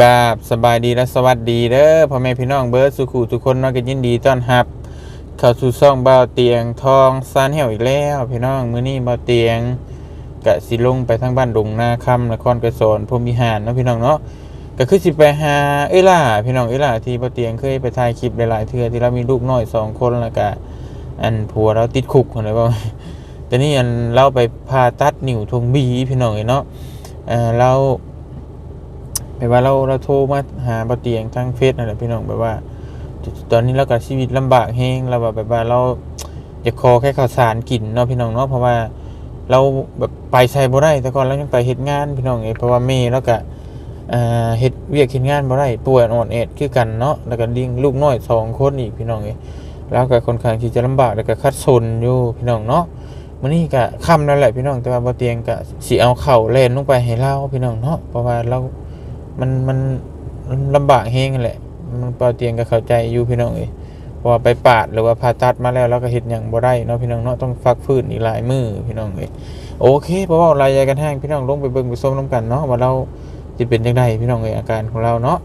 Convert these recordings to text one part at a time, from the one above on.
กราบสบายดีและสวัสดีเด้อพ่อแม่พี่น้องเบิร์ดสุขูทุกคนเนาะก็ยินดีต้อนรับ เข้าสู่ช่องเบาเตียงทองซานเหี่ยวอีกแล้ว พี่น้องมื้อนี้เบาเตียงกะสิลงไปทางบ้านดงนาคำนครกระสอนพรมิหารเนาะพี่น้องเนาะก็คือสิไปหาเอ้ล่าพี่น้องเอ้ล่าที่บ่าเตียงเคยไปถ่ายคลิปหลายๆเทื่อที่เรามีลูกน้อยสองคนแล้วก็อันผัวเราติดคุกหั่นเลยบ่แต่นี่อันเราไปผ่าตัดนิ้วทงบีพี่น้องเอ้ยเนาะเอ่อเรา แบบว่าเราเราโทรมาหาบ่เตียงทางเฟซนั่นแหละพี่น้องแบบว่า ตอนนี้เราก็ชีวิตลำบากแฮงเราแบบแบบว่าเราอยากขอแค่ข้าวสารกินเนาะพี่น้องเนาะเพราะว่าเราแบบไปใช้บ่ได้แต่ก่อนเรายังไปเฮ็ดงานพี่น้องเอ้เพราะว่าแม่เราก็เอ่อเฮ็ดเวียกเฮ็ดงานบ่ได้ป่วยอ่อนแอดคือกันเนาะแล้วก็เลี้ยงลูกน้อยสองคนอีกพี่น้องเอ้แล้วก็ค่อนข้างที่จะลำบากแล้วก็คัดสนอยู่พี่น้องเนาะมื้อนี้ก็ค่ำแล้วแหละพี่น้องแต่ว่าบ่เตียงก็สิเอาเข้าแล่นลงไปให้เราพี่น้องเนาะเพราะว่าเรา มันมันมันลำบากเฮงนั่นแหละ มันเปาเตียงก็เข้าใจอยู่พี่น้องเอ้ยเพราะว่าไปปาดหรือว่าผ่าตัดมาแล้วแล้วก็เห็ดอย่างบ่ได้เนาะพี่น้องเนาะต้องฟักฟื้นอีกหลายมือพี่น้องเอ้ยโอเคเพราะว่าเรายายกันแห้งพี่น้องลงไปเบิ่งไปส้มน้ำกันเนาะว่าเราจะเป็นยังไงพี่น้องเอ้ยอาการของเราเนาะ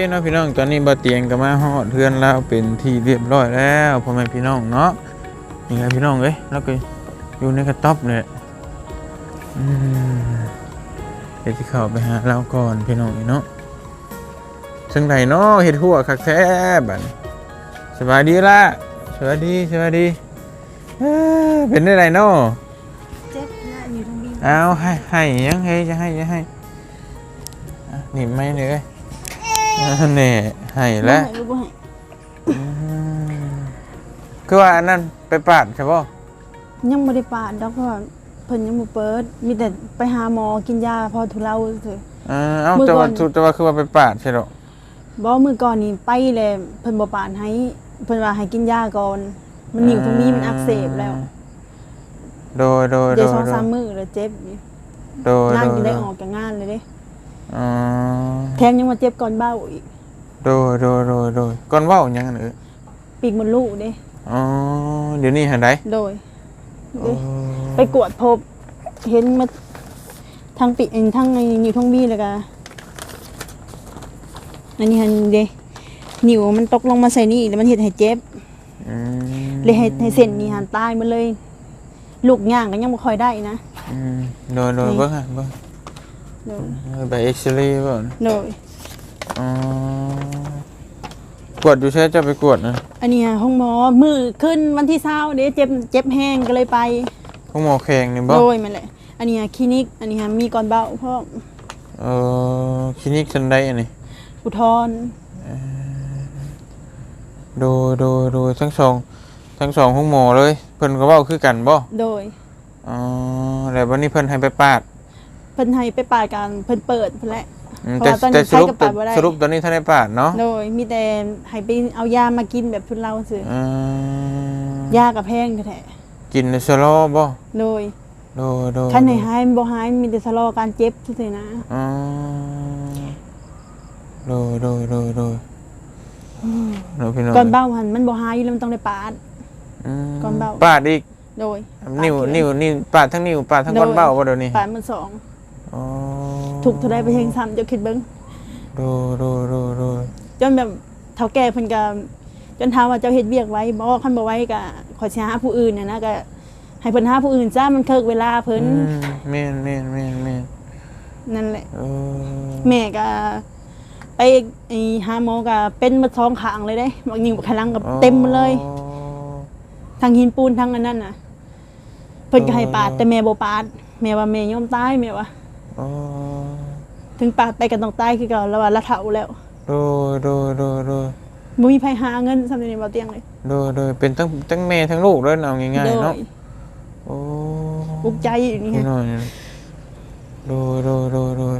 เคเนาะพี่น้องตอนนี้บ่เตียงก็มาฮอดเทือนแล้วเป็นที่เรียบร้อยแล้วพ่อแม่พี่น้องเนาะนี่ไงพี่น้องเอ้ยแล้วก็อยู่ในกระต๊อบเนี่ยอืมเดี๋ยวจะเข้าไปหาเราก่อนพี่น้องเนาะซึ่งไหนเนาะเห็ดหัวคักแท้บัดนี้สบายดีละสวัสดีสวัสดีเอ้อเป็นได้ไรเนาะเจ็บหน้าอยู่ตรงนี้เอาให้ให้ยังให้จะให้จะให้อะหนีบไม่เลยอะแน่ให้แล้วบ่ให้ลูกบ่ให้อืมคือว่าอันนั้นไปปาดใช่ป่ะยังบ่ได้ปาดดอกเพราะว่าเพิ่นยังบ่เปิด มีแต่ไปหาหมอกินยาพอทุเลาซื่อ เออเอามื้อแต่ว่าก่อนทุแต่ว่าคือว่าไปปาดใช่หรอบ่มื้อก่อนนี่ไปแล้วเพิ่นบ่ปาดให้ เพิ่นว่าให้กินยาก่อน มันนิ่วตรงนี้มันอักเสบแล้วโดยโดยโดเดี๋ยยวสองโดสายมมื้อแล้วเจ็บอยู่โดยงานโดจะยได้ออกจากงานเลยเด้ อ๋อ แถมยังมาเจ็บก่อนเบ้าอีกโดยโดยโดยโดยก่อนเว่าอย่างนั้นเออปีกมดลูกเด้อ๋อเดี๋ยวนี้หันไดโดยโอ้เด้ไปกวดพบ เห็นมาทางปีเองทางในนิ้วท้องบี้แล้วก็อันนี้หันเด้นิ้วมันตกลงมาใส่นี่แล้วมันเฮ็ดให้เจ็บอืมเลยให้ให้เส้นนี่หันตายมาเลย ลูกย่างก็ยังบ่ค่อยได้นะอืมโดยโดยนี่เบิ่งฮะเบิ่ง โดยเออไปเอ็กซเรย์เบ่นะโดยอ๋อกวดอยู่ใช่จะไปกวดนะอันนี้ห้องหมอมือขึ้นวันที่เช้าเด้เจ็บเจ็บแห้งก็เลยไปพวกหมอแข่งนี่บ่โดยมันแหละอันนี้คลินิกอันนี้มีก่อนเบาเพราะเออคลินิกชันไดอันนี้อุทธรณ์โดยโดยโดยทั้งสองทั้งสองห้องหมอเลย เพิ่นก็เว้าคือกันบ่โดยอ๋อแล้ววันนี้เพิ่นให้ไปปาด เพิ่นให้ไปปาดกันเพิ่นเปิดเพิ่นแหละ อืมเพราะแต่ว่าตอนนี้แต่สรุปใช้กระเป๋าบ่ได้ สรุปตอนนี้ท่านได้ปาดเนาะโดยมีแต่ให้ไปเอายามากินแบบทุนเราซื่ออืมยากับแพงแท้กินในสโลบ่ๆโดยโดยโดยคันให้หายมันบ่หายมีแต่ชะลอการเจ็บซื่อๆนะอ๋อโดยโดยโดยโดยโดยพี่น้องก่อนเบ้าหันมันบ่หายอยู่แล้วมันต้องได้ปาด อืมก่อนเบ้า ปาดอีก โดยนิ้วปาดนิ้วนิ้วปาดทั้งนิ้วปาดทั้งก้อนเบ้าบ่เดี๋ยวนี้ปาดมันสอง อ๋อถูกเท่าใดไปเฮงซ้ำเจ้าคิดเบิ่งโดยโดยโดยโดยจนแบบเฒ่าแก่เพิ่นก็จนถามว่าเจ้าเฮ็ดเวียกไว้บ่คันบ่ไว้ก็ขอสิหาผู้อื่นน่ะนะก็ให้เพิ่นหาผู้อื่นจ้ามันเคิกเวลาเพิ่นอืมแม่นแม่นแม่นแม่นนั่นแหละเออแม่ก็ไปไอ้หาหมอก็เป็นมาท้องขางเลยเด้บางยิงบักขลังกับเต็มมาเลยอ๋อทั้งหินปูนทั้งอันนั้นน่ะเพิ่นก็ให้ปาดแต่แม่บ่ปาดแม่ว่าแม่ยอมตายแม่ว่า อ๋อถึงปาดไปก็ต้องตายคือเก่าแล้วว่าละเฒ่าแล้วโดยโดยโดยโดยบ่มีไผหาเงินสำหรับนี้บ่เตียงเลย โดยโดยเป็นทั้งทั้งแม่ทั้งลูกเลยเอาง่ายโดๆเนาะยโอ้ปลุกใจอยู่นี่พี่ฮะน้อยโดยโดยโดยโดย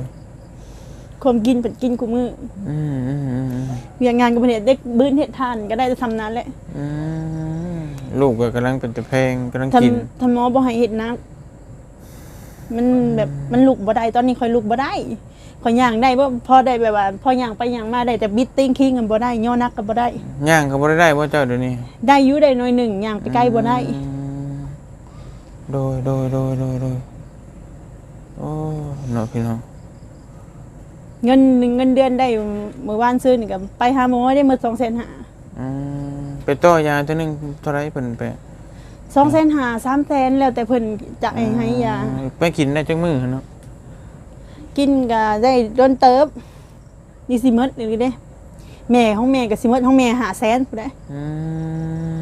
ความกินเพิ่นกินกูมื้ออืมอืมอืมอืมเวียงงานก็บ่ได้เด็กบื้นเฮ็ดทานก็ได้แต่ทำนั้นแหละอืมลูกก็กำลังเป็นตะแพงกำลังทำกินทำหมอบ่ให้เฮ็ดนัก มันแบบมันลุกบ่ได้ตอนนี้ค่อยลุกบ่ได้ค่อยย่างได้บ่พอได้แบบว่า พอย่างไปย่างมาได้แต่บิดติ้งคิงกันบ่ได้ย่อนักก็บ่ได้ ย่างก็บ่ได้ได้ว่าเจ้าเดี๋ยวนี้ได้อยู่ได้หน่อยหนึ่งย่างไปใกล้บ่ได้อืมโดยโดยโดยโดยโดยโอ้เนาะพี่น้องเงินหนึ่งเงินเดือนได้อยู่มื้อวานซื้อนี่ก็ไปหาหมอได้มื้อ2,500,000อืมไปต่อยาตัวหนึงเท่าไหรเพิ่นไป 2,500,000 300,000แล้วแต่เพิ่นจะให้ให้ยา ไปกินได้จังมือเนาะกินก็ได้โดนเติบนี่สิหมดอีหลีเด้แม่ของแม่ก็สิหมดของแม่500,000พุ่นเด้อื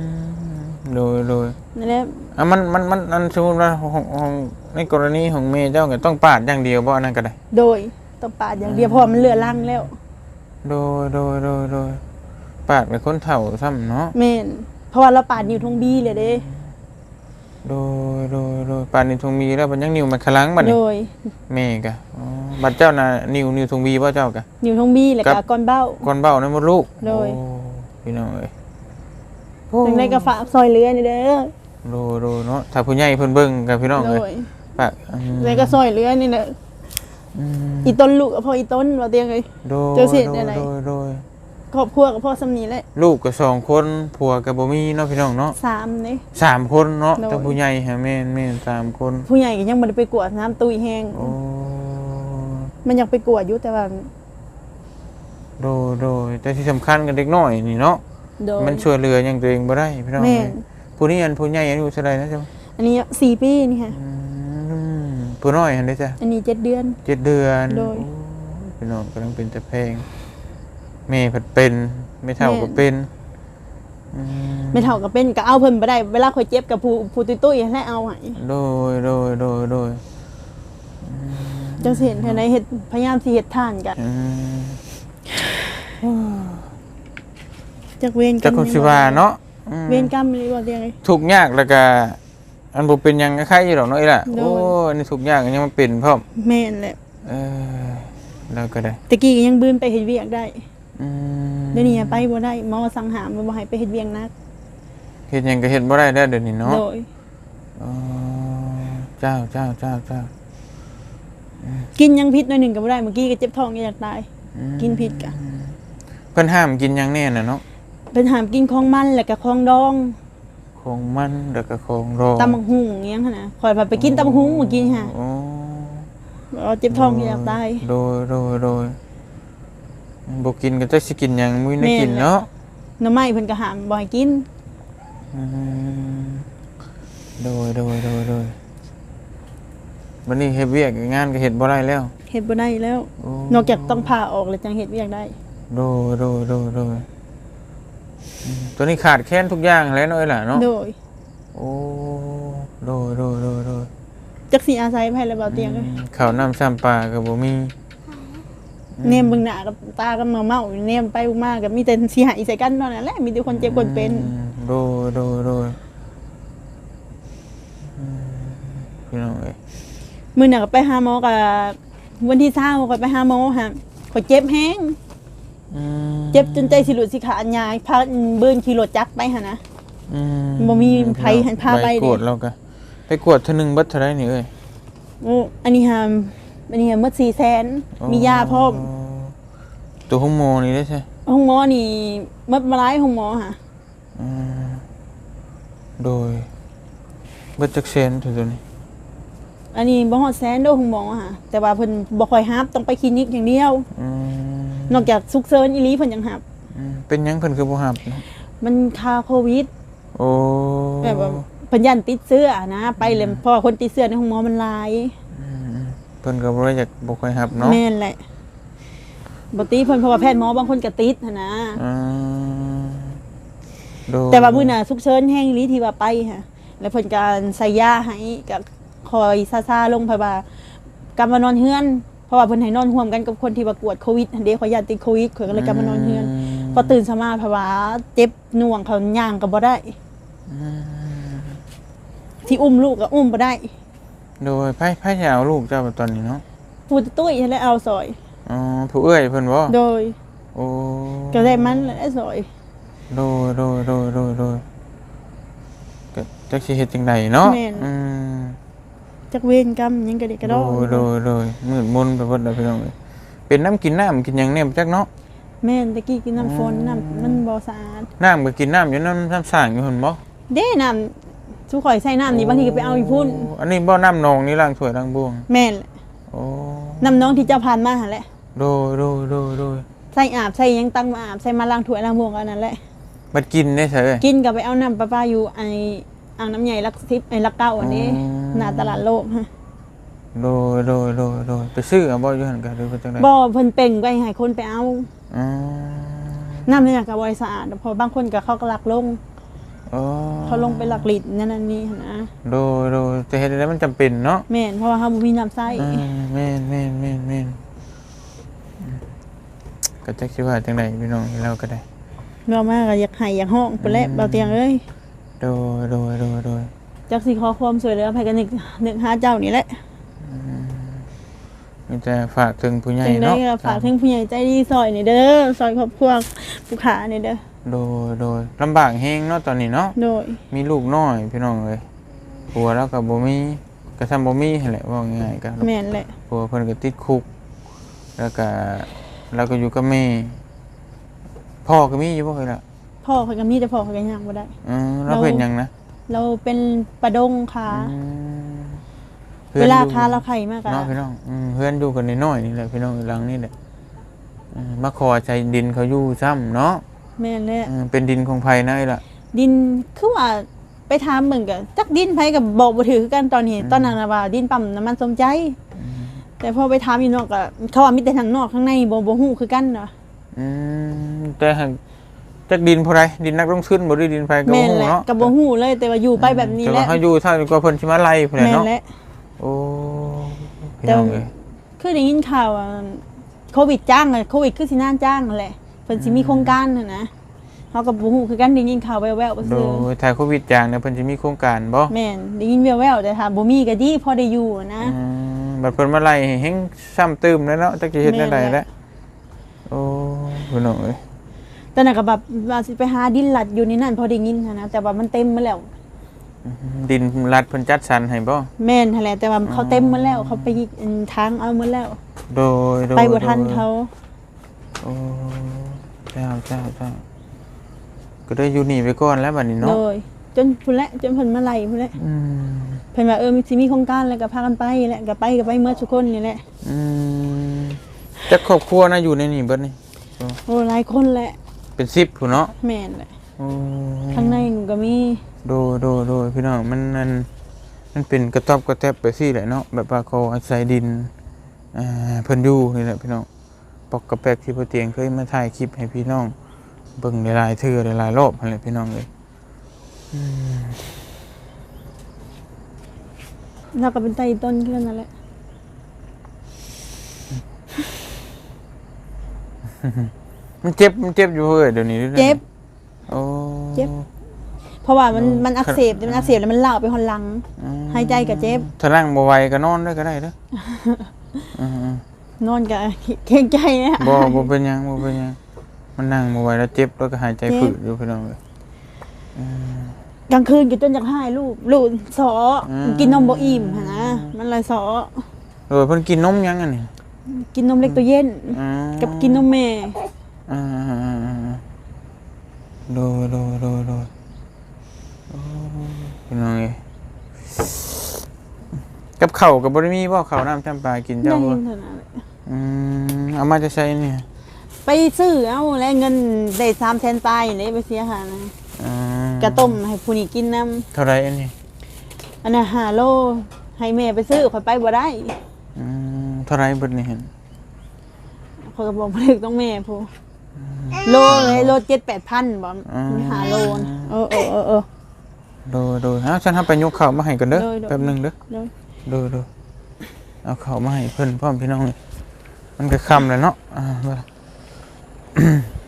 มโดยโดยนั่นแหละอะมันมันมันอันสมมุติว่าของของในกรณีของเมย์เจ้าก็ต้องปาดอย่างเดียวบ่อันนั้นก็ได้ โดยต้องปาดอย่างเดียวเพราะว่ามันเหลือรังแล้วโดยโดยโดยโดยปาดเป็นคนเฒ่าซ้ำเนาะ แม่นเพราะว่าเราปาดนิ้วทงบีเลยเด้ โดยโดยโดยปาดนิ้วทงมีแล้วมันยังนิ้วมันคลังบัดโดนี้ยแม่กะอ๋อบัดเจ้าน่ะนิ้วนิ้วทงมีบ่เจ้ากะนิ้วทงบีแล้วครัก็บก้อนเบ้า ก่อนเบ้าในมดลูกโดย อ้พี่น้องเอ้ยถึงได้ก็ฝากซอยเรือนี่เด้อโดยโดยเนาะถ้าผู้ใหญ่เพิ่นเบิ่งกับพี่น้องโดเอ้ยยปากอืมได้ก็ซอยเรือนี่เด้ออืมอีต้นลูกกับพ่ออีต้นว่าเตียงเลย โดยเจ้าสิโดได้ยไหนโดยโดย ครอบครัวกับพ่อสำนีแหละลูกก็สองคนผัวก็บ่มีเนาะพี่น้องเนาะสามนี่ สามคนเนาะโดย แต่ผู้ใหญ่ฮะแม่นแม่นสามคนผู้ใหญ่ก็ยังบ่ได้ไปกวดน้ำตุยแห้งโอ้มันยังไปกวดอยู่แต่ว่าโดยโดยแต่ที่สำคัญกับเด็กน้อยนี่เนาะโดยมันช่วยเหลืออย่างตัวเองบ่ได้พี่น้องแม่นเอ้ยผู้นี้อันผู้ใหญ่อายุเท่าไหร่นะจ๊ะอันนี้สี่ปีนี่ค่ะ อืมผู้น้อยอันได้จ้ะอันนี้เจ็ดเดือน เจ็ดเดือนโดย โอ้พี่น้องกำลังเป็นแต่เพลง แม่ผัดเป็นไม่เท่าก็เป็นอืไม่เท่ากับเป็นก็เอาเพิ่นบ่ได้เวลาข่อยเจ็บกับผู้ผู้ตุ้ยๆให้เอาให้โดยโดยโดยโดยจังสิเห็นเท่าไหนเฮ็ดพยายามสิเฮ็ดทานกันอืมจักเวรกรจัรกมคนสิว่าเนาะอืม เวรกรรมนี่ว่าเรียงไง ทุกข์ยากแล้วก็อันบ่เป็นหยังก็ใครอยู่ดอกเนาะอีล่ะโดยโอ้อันนี้ทุกข์ยากยังมาเป็นพร้อมแม่นแหละเออแล้วก็ได้ตะกี้ก็ยังบืนไปเฮ็ดเวียกได้อืม เดี๋ยวนี้ไปบ่ได้หมอสั่งหามบ่ให้ไปเฮ็ดเวียกนักเฮ็ดหยังก็เฮ็ดบ่ได้แล้วเดี๋ยวนี้เนาะโดยอ๋อเจ้าเจ้าเจ้าเจ้ากินยังพิษหน่อยหนึงก็บ่ได้เมื่อกี้ก็เจ็บท้องอยากตายอืมกินพิษกะเพิ่นห้ามกินหยังแน่น่ะเนาะเป็นหามกินของมันแล้วก็ของดองของมันแล้วก็ของรองตำบักหุ่งอิหยังหั่นน่ะข่อยพาไปกินตำบักหุ่งเมื่อกี้ค่ะอ๋อเอาเจ็บท้องอยากตายโดยโดยโดย บ่กินก็จะสิกินหยังมื้อนี้แม่นกินเนาะหน่อไม้เพิ่นก็หามบ่ให้กินอืมโดยโดยโดยโดยวันนี้เฮ็ดเวียกงานก็เฮ็ดบ่ได้แล้วเฮ็ดบ่ได้แล้วโอ้นอกจากต้องพาออกแล้วจังเฮ็ดเวียกได้ โดยโดยโดยโดยอืมตัวนี้ขาดแคลนทุกอย่างแล้วเนาะเอ้ยล่ะเนาะโดยโอ้โดยโดยโดยโดยจักสิอาศัยไผแล้วบ่เตียงเอ้ย อืมข้าวน้ำซ้ำปลาก็บ่มี เนมเบิ่งหน้ากับตากับเมาเมาอยู่เนมไปมากับมีแต่สิหายใส่กันเท่านั้นแหละมีแต่คนเจ็บคนเป็นอืมโดยโดยโดยอืมพี่น้องเอ้ยมื้อน่ะก็ไปหาหมอกับวันที่20ก็ไปหาหมอฮะข่อยเจ็บแฮงอืมเจ็บจนใจสิหลุดสิขาดยายพาเบิ่นขี่รถจักรไปหั่นนะ อืบ่มีไผหันพาไปกวดเด้เราก็ไปกวดเท่านึงเบัดเท่าไรนี่เอ้ยโอ้อันนี้หา มอันนี้หามหมด400,000มียาพร้อม ตัวห้องโมนี่ได้ใช่ห้องหมอนี่หมดมาหลายห้องหมอค่ะอืมโดยเบัดจักเซนตัวนี้อันนี้บ่ฮอดแสนเด้อห้องหมอค่ะแต่ว่าเพิ่นบ่ค่อยรับต้องไปคลินิกอย่างเดียว อืมนอกจากฉุกเฉินอีหลีเพิ่นยังรับ อืมเป็นหยังเพิ่นคือบ่ฮับเนาะมันคาโควิด โอ้แบบว่าเพิ่นยันติดเสื้อนะ ไปเลยเพราะว่าคนติดเสื้อในห้องหมอมันหลายอืมเพิ่นก็บ่ได้อยากบ่ค่อยรับเนาะแม่นแหละบ่ติเพิ่นเพราะว่าแพทย์หมอบางคนก็ติดหั้นนะอืมโดยแต่ว่ามื้อน่ะฉุกเฉินแห้งอีหลีที่ว่าไปฮะแล้วเพิ่นก็ใส่ยาให้ก็คอยซาๆลงเพราะว่ากลับมานอนเฮือน เพราะว่าเพิ่นให้นอนร่วมกันกับคนที่ประกวดโควิดหั้นเด้ขอยยันติดโควิดข่อยก็เลยกลับมานอนเฮือน พอตื่นสมาเพราะว่าเจ็บหน่วงเขาย่างก็บ่ได้ อืมที่อุ้มลูกก็อุ้มบ่ได้ โดยไผไผจะเอาลูกเจ้าตอนนี้เนาะพูดตุ้ยแล้วเอาซอย อ๋อผู้เอื้อยเพิ่นบ่โดยโอ้ก็ได้มันและซอย โดยโดยโดยโดยโดยก็จักสิเฮ็ดจังไดเนาะอืมจักเวรกรรมหยังก็ได้กระโดดอยโดยโดยมืดมนไปเบิดแล้วพี่น้องเอ้ยเป็นน้ำกินน้ำกินหยังเนี่ยบ่จักเนาะ แม่นตะกี้กินน้ำฝนน้ำมันบ่สะอาดน้ำก็กินน้ำอยู่น้ำน้ำสร้างอยู่หั่นบ่ เด้น้ำ สุข่อยใส่น้ำนี่บางทีก็ไปเอาอีพุ่นโอันนี้บ่น้ำนองนี่ล้างถ้วยล้างบ่วงแม่นแหละโอ้น้ำน้องที่เจ้าผ่านมาหั่นแหละโดยโดยโดยโดยใส่อาบใส่หยังตั้งมาอาบใส่มาล้างถ้วยล้างบ่วงอันนั้นแหละบัดกินได้เฉยกินก็ไปเอาน้ำประปาอยู่ไออ่างน้ำใหญ่ลักทิพไอลักเก้าอันนี้อืม หน้าตลาดโลกฮะโดยโดยโดยโดยไปซื้อเอาบ่อยู่หั่นก็หรือว่าจังไดบ่เพิ่นเป่งไปให้คนไปเอาอ๋อน้ำเนี่ยกับบริสะอาดเพอบางคนกับเขาก็หลักลง อ๋อเขาลงไปหลักลิดนั่นนั่นนี่หั้นนะโดยโดยแต่เฮ็ดได้มันจำเป็นเนาะแม่นเพราะว่าเขาบ่มีน้ำใส่อืมแม่นแม่นแม่นแม่นอืมก็จักสิว่าจังไดพี่น้องเราก็ได้ เรามาก็อยากให้อยากห้องไปแล้วอืมเบาเตียงเอ้ยโดยโดยโดยโดยจักสิขอความสวยเหลือภัยกันนึกนึกหาเจ้านี่แหละมีแต่ฝากถึงผู้ใหญ่จึงได้เนาะ ก็ฝากถึงผู้ใหญ่ใจดีซอยนี่เด้อซอยครอบครัวผู้ขานี่เด้อ โดยโดยลำบากแฮงเนาะตอนนี้เนาะ โดย มีลูกน้อยพี่น้องเอ้ยผัวแล้วก็บ่มีก็ทำบ่มีหั่นแหละว่าง่ายๆก็แม่นแหละ ผัวเพิ่นก็ติดคุก แล้วก็แล้วก็อยู่กับแม่ พ่อก็มีอยู่บ่เคยล่ะพ่อเขาก็มีแต่พ่อเขาก็ย่างบ่ได้ อือแล้วเราเป็นหยังนะเราเป็นประดงขาอืมเวลาอยู่คาเราไข่มากอะเนาะพี่น้องอืมเพื่อนอยู่กันน้อยๆนี่แหละพี่น้องหลังนี่แหละอืมมาขอใจดินเขาอยู่ซ้ำเนาะ แม่นแหละอืมเป็นดินของไผนะไอ้ล่ะ ดินคือว่าไปถามเหมือนกับจักดินไผกับบอกบ่ถือคือกันตอนนี้ตอนนั้นน่ะว่าดินปั๊มน้ำมันสมใจ แต่พอไปถามอยู่นอกก็เขาว่ามีแต่ทางนอกข้างในบ่บ่ฮู้คือกันเนาะ อืมแต่หากจักดินพอไรดินนักลงทุนบ่ได้ดินไผก็แม่บ่นฮู้แหละเนาะก็บ่ฮู้เลยแต่ว่าอยู่ไปแบบนี้แต่แหว่าละเฮาอยู่เท่ากับว่าเพิ่นสิมาไล่พุ่นแหละแม่นเนาะ แหละ โอ้พี่แต่น้องเอ้ยคือได้ยินข่าวว่าโควิดจ้างอะโควิดคือสิน่านจ้างนั่นแหละ เพิ่นสิมีโครงการน่ะนะเฮาก็บ่ฮู้คือกันได้ยินข่าวแว่วๆบ่โดซื่อยถ้าโควิดจางเนี่ยเพิ่นสิมีโครงการบ่แม่นได้ยินแว่วๆแต่ถ้าบ่มีก็ดีพอได้อยู่นะ อืมบัดเพิ่นมาไล่ให้เฮงซ้ำตื้มแล้วเนาะจักสิเฮ็ดแนวใดแม่นแหแล้วละโอ้พี่น้องเอ้ยตอนนั้นก็แบบว่าสิไปหาดินหลัดอยู่ในนั้นพอได้ยินหั้นนะแต่ว่ามันเต็มหมาแล้ว ดินรัฐเพิ่นจัดสรรให้บ่แม่นหั่นแหละแต่ว่าเขาเต็มหมาแล้วเขาไปยิกทางเอาหมาแล้ว โดยโดยไปบ่ทันโดยเขา โอ้ เจ้าเจ้าเจ้าก็ได้อยู่นี่ไปก่อนแล้วบัดนี้โดเนาะยจนพุ่นแหละจนเพิ่นมาไล่พุ่นแหละอืมเพิ่นว่าเออมีสิมีโครงการแล้วก็พากันไปแหละก็ไปก็ไปเมื่อทุกคนนี่แหละ อืมจักครอบครัวนะอยู่ในนี่เบิดนี่โอ้หลายคนแหละเป็น10พุ่นเนาะแม่นแหละโอ้ข้างในก็มีโดยโดยโดยพี่น้องมันมันมันเป็นกระต๊อบกระแทบไปซี่แหละเนาะแบบว่าเขาอาศัยดินอ่าเพิ่นอยู่นี่แหละพี่น้อง ปอกกระแปกที่พ่อเตียงเคยมาถ่ายคลิปให้พี่น้อง เบิ่งหลายๆเทื่อหลายๆรอบนั่นแหละพี่น้องเลยแล้วก็เป็นไต้ต้นขึ้นนั่นแหละมันเจ็บมันเจ็บอยู่เฮ้ยเดี๋ยวนี้ด้วยนะเจ็บโอ้เจ็บ เพราะว่ามันโอ้มันอักเสบมันอักเสบแล้วมันลามไปหอนหลังอืมหายใจก็เจ็บถ้านั่งบ่ไหวก็นอนได้ก็ได้เด้ออืม นอนก็เกรงใจนะๆบ่บ่เป็นหยังบ่เป็นหยังมันนั่งบ่ไหวแล้วเจ็บแล้วก็หายใจเจ็บฝืดอยู่พี่น้องเลยกลางคืนก็จนจากให้ลูกลูกสออม กินนมบ่อิ่มหั้นนะมันเลยสอโดยเพิ่นกินนมยังอันนี้กินนมเล็กตัวเย็น อืมกับกินนมแม่อ่าๆๆโดยโดยโดยโดยโอ้พี่น้องเอ้ยกับข้าวก็บ่ได้มีบ่ข้าวน้ำจำปากินได้เจ้าบ่เท่านั้นแหละ อืมเอามาจะใช้เนี่ยไปซื้อเอาแล้วเงินได้สามแสนปลายเลยไปเสียหานะอืมกระต้มให้ผู้นี้กินน้เท่าไรอันนี้ำอันน่ะหาโลให้แม่ไปซื้อข่อยไปบ่ได้อืมเท่าไรเบิดนี่เห็นข่อยก็บอกบ่ถึกต้องแม่พูโลเลยโล7-8,000บ่มันหาโลนะเออเออเออเออ โดยโดยอ้าวฉันทำไปยกข้าวมาให้กันเด้อโดยโดย แป๊บหนึงเด้อโดยโดยโดยเอาข้าวมาให้เพิ่นพร้อมพี่น้องเลย มันก็ค่ำแล้วเนาะ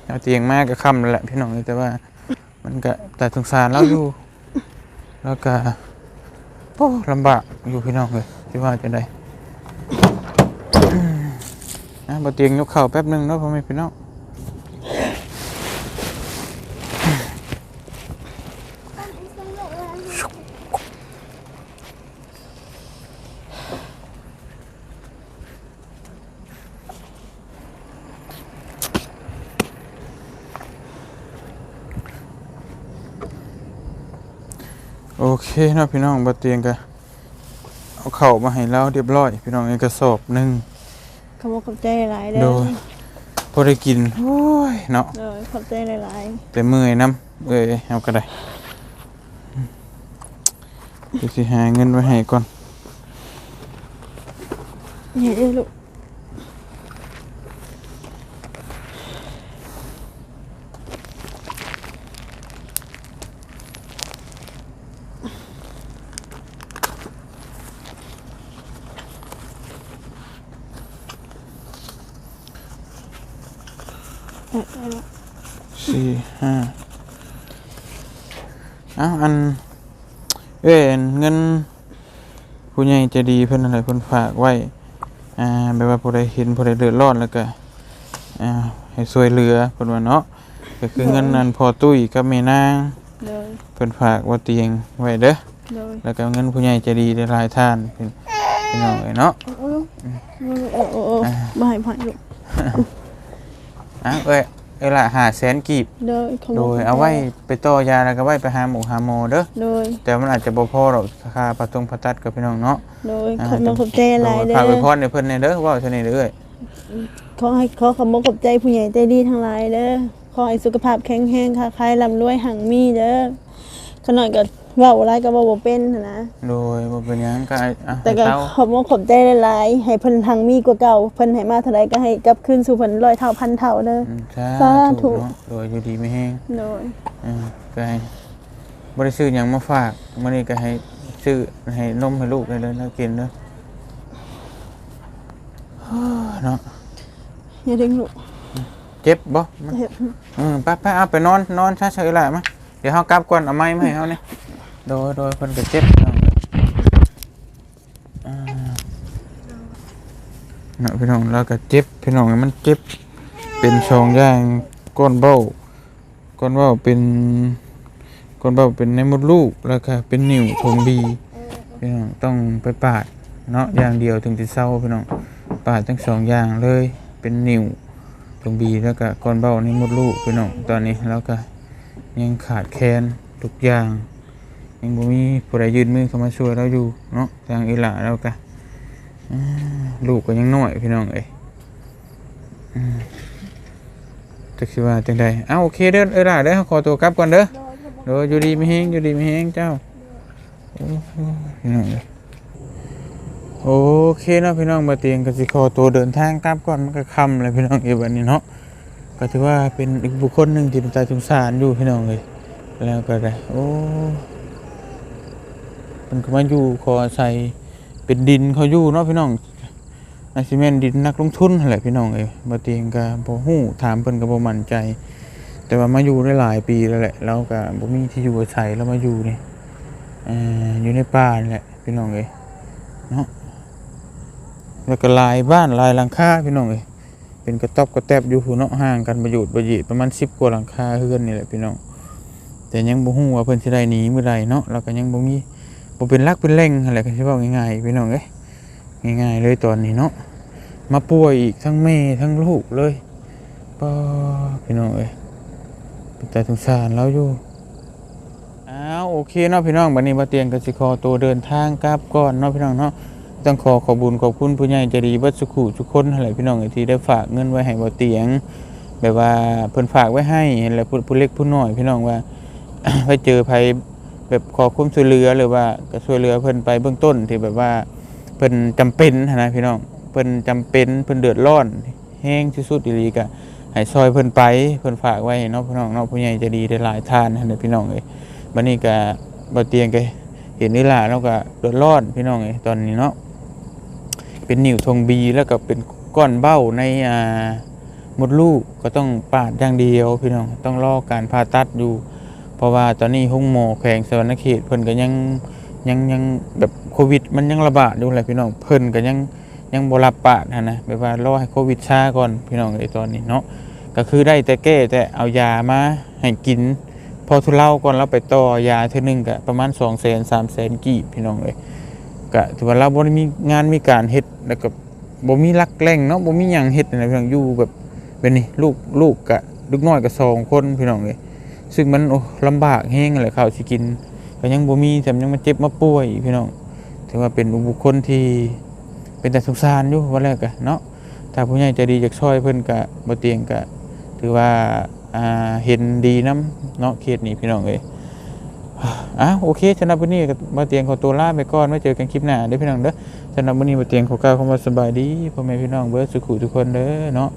เอาเตียงมาก็ค่ำแล้วแหละพี่น้องเลยแต่ว่า มันก็แต่สงสารเราอยู่ แล้วก็โอ้ลำบากอยู่พี่น้องเลยที่ว่าจะได้นะบ่เตียงยกเข่าวแป๊บนึงเนาะพ่อแม่พี่น้อง เคเนาะพี่น้องบ่เตียงก็เอาเข่าวมาให้เราเรียบร้อย พี่น้องในกระสอบหนึงขอบคุณใจหลายๆเด้โดอยพอได้กินโอ้ยเนาะโดยขอบใจหลายแต่เมื่อยน้ำเอ้ยเอาก็ได้เดี๋ยวสิหาเงินไว้ให้ก่อนๆเนี่ยเด้อลูกเออได้แล้ว สี่ห้าเอาอัน เอ้ยเงินผู้ใหญ่ใจะดีเพิ่นอะไรเพิ่นฝากไว้อ่าแบบว่าผู้ใดเห็นผู้ใดเดือดร้อนแล้วก็อ่าให้ช่วยเหลือเพิ่นว่าเนาะก็คือเงินนั้นพอตุ้ยกับแม่นางโดยเพิ่นฝากว่าเตียงไว้เด้อโดยแล้วก็เงินผู้ใหญ่ใจดีได้หลายท่านเป็นพี่น้องเอ้ยเนาะโอ้โอ้โอ้โอ้โอ้บ่ให้พ่อลูกอ้าวเอ้ย เอ้ยละหาแสนกีบ โดยขบคุณโดยเอาไว้ไปต่อยาแล้วก็ไว้ไปหาหมูหาโมอเด้อ โดยแต่มันอาจจะบ่พอหรอกค่าประตงประตัดกับพี่น้องเนาะโดยอ่าขอบคุณขอบใจหลายโดเด้ฝากไว้พอรในเพิ่นในเด้อเว้าเท่านี้เด้อเอ้ยขอให้ขอขอบคุณขอบใจผู้ใหญ่ใจดีทั้งหลายเด้อ ขอให้สุขภาพแข็งแรงค่ะใครร่ำรวยหังมีเด้อขน่อยก็ เว้าอะไรก็เว้าบ่เป็นหั้นนะ โดยบ่เป็นหยังก็อะแต่ก็ให้เต้าขอบคุณขอบใจหลายๆให้เพิ่นหังมีกว่าเก่าเพิ่นให้มาเท่าใดก็ให้กลับคืนสู่เพิ่นร้อยเท่าพันเท่าเด้อ อืมสาสาธุ ธุเนาะโดยอยู่ดีไม่แห้งโดยอืมก็ให้บ่ได้ซื้อหยังมาฝากมื้อนี้ก็ให้ซื้อให้นมให้ลูกได้เลยแล้วกินเด้อเนาะอย่าดึงลูกเจ็บบ่เจ็บอืมไปไปเอาไปนอนนอนเฉยๆแหละมาเดี๋ยวเฮากลับก่อนเอาไม้มาให้เฮาเนี่ย โดยโดยเพิ่นก็เจ็บน้องเนาะพี่น้องแล้วก็เจ็บพี่น้องมันเจ็บเป็นช่องย่างก้นเบ้าก้นเบ้าเป็นก้นเบ้าเป็นในมดลูกแล้วก็เป็นนิ้วทงบีพี่น้องต้องไปปาดเนาะอย่างเดียวถึงจะเศร้าพี่น้องปาดทั้งสองอย่างเลยเป็นนิ้วตรงบีแล้วก็ก้อนเบ้านี่มดลูกพี่น้องตอนนี้แล้วก็ยังขาดแคลนทุกอย่าง ยังบ่มีผู้ใดยืนมือเข้ามาช่วยเราอยู่เนาะทางอีหล่าแล้วก็อ่าลูกก็ยังน้อยพี่น้องเอ้ยอืมจะคิดว่าจังใดอ้าโอเคเด้อเอ้ยล่ะเด้อขอตัวกลับก่อนเด้อเด้ออยู่ดีไม่แห้งอยู่ดีไม่แห้งเจ้าโอ้โหพี่น้องเอ้ยโอเคเนาะพี่น้องมาเตียงก็สิขอตัวเดินทางกลับก่อนมันก็ค่ำเลยพี่น้องเอ้ยวันนี้เนาะก็ถือว่าเป็นอีกบุคคลหนึ่งที่เป็นตาสงสารอยู่พี่น้องเลยแล้วก็ได้โอ้ มันก็มาอยู่ขออาศัยเป็นดินเขาอยู่เนาะพี่น้องอาซิเมนดินนักลงทุนนั่นแหละพี่น้องเอ้ยบ่เตียงก็บ่ฮู้ถามเพิ่นก็บ่มั่นใจ แต่ว่ามาอยู่ได้หลายปีแล้วแหละแล้วก็บ่มีที่อยู่อาศัยแล้วมาอยู่นี่อ่ออยู่ในป่านี่แหละพี่น้องเอ้ยเนาะแล้วก็ลายบ้านลายหลังคาพี่น้องเอ้ยเป็นกระต๊อบกระแตบอยู่ผู้เนาะห่างกันประโยชน์ประยชน์ประมาณ10กว่าหลังคาเฮือนนี่แหละพี่น้องแต่ยังบ่ฮู้ว่าเพิ่นสิได้หนีเมื้อใดเนาะแล้วก็ยังบ่มี บ่เป็นรักเป็นแรงอะไรกันใช่ป่าง่ายๆพี่น้องเอ้ยง่ายๆเลยตอนนี้เนาะมาป่วยอีกทั้งแม่ทั้งลูกเลยป้าพี่น้องเอ้ยเป็นแต่สงสารเราอยู่อ้าวโอเคเนาะพี่น้องบัดนี้มาเตียงกสิคอตัวเดินทางกลับก่อนเนาะพี่น้องเนาะต้องขอขอบุญขอบคุณผู้ใหญ่ใจดีเบัดสุขุทุกคนอะไรพี่น้องเอ้ที่ได้ฝากเงินไว้ให้บ่เตียง แบบว่าเพิ่นฝากไว้ให้แล้วผู้เล็กผู้น้อยพี่น้องว่าไปเจอภัย แบบขอความช่วยเหลือหรือว่าก็ช่วยเหลือเพิ่นไปเบื้องต้นที่แบบว่าเพิ่นจำเป็นนะพี่น้องเพิ่นจำเป็นเพิ่นเดือดร้อนแห้งที่สุดอีหลีก็ให้ซอยเพิ่นไปเพิ่นฝากไว้เนาะพี่น้องเนาะผู้ใหญ่จะดีได้หลายทานนะพี่น้องเอ้ยบัดนี้ก็บ่เตียงก็เห็นนี่ล่ะแล้วก็เดือดร้อนพี่น้องเอ้ยตอนนี้เนาะเป็นนิ้วทงบีแล้วก็เป็นก้อนเบ้าในอ่ามดลูกก็ต้องปาดอย่างเดียวพี่น้องต้องรอการผ่าตัดอยู่ เพราะว่าตอนนี้ห้องหมอแขวงสวรรณเขตเพิ่นก็ยังยังยังแบบโควิด มันยังระบาดอยู่แหละพี่น้องเพิ่นก็ยังยังบ่รับปากหั้นะแบบว่ารอให้โควิดช้าก่อนพี่น้องไอ้ตอนนี้เนาะก็คือได้แต่แก้แต่เอายามาให้กิน พอทุเลาก่อนเราไปต่อยาเทื่อหนึงก็ประมาณ2 0 0 0 0 0 3 0 0 0 0 กีบพี่น้องเอ้ยก็ถือว่าเราบ่ได้มีงานมีการเฮ็ดแล้วก็บ่มีรักแรงเนาะบ่มีหยังเฮ็ดนะพี่น้องอยู่แบบเป็นนี่ลูกลูกกะลูกน้อยก็สองคนพี่น้องเอ้ย ซึ่งมันโอ้ลำบากแห้งเลยข้าวสิกินก็ยังบ่มีแถมยังมาเจ็บมาป่วยพี่น้องถือว่าเป็นบุคคลที่เป็นแต่สงสารอยู่ว่าแรกกะเนาะถ้าผู้ใหญ่ใจะดีจากช่วยเพิ่นกะบ่เตียงกะถือว่าอ่าเห็นดีนํเนาะเขตนี้พี่น้องเอ้ยอะโอเคสำหรับวันนี้ก็บ่เตียงขอตัวลาไปก่อนไว้เจอกันคลิปหน้าเด้อพี่น้องเด้อสำหรับวันนี้บ่เตียงขอกล่าวคำว่าสบายดีพ่อแม่พี่น้องเบิดสุขุทุกคนเด้อเนาะ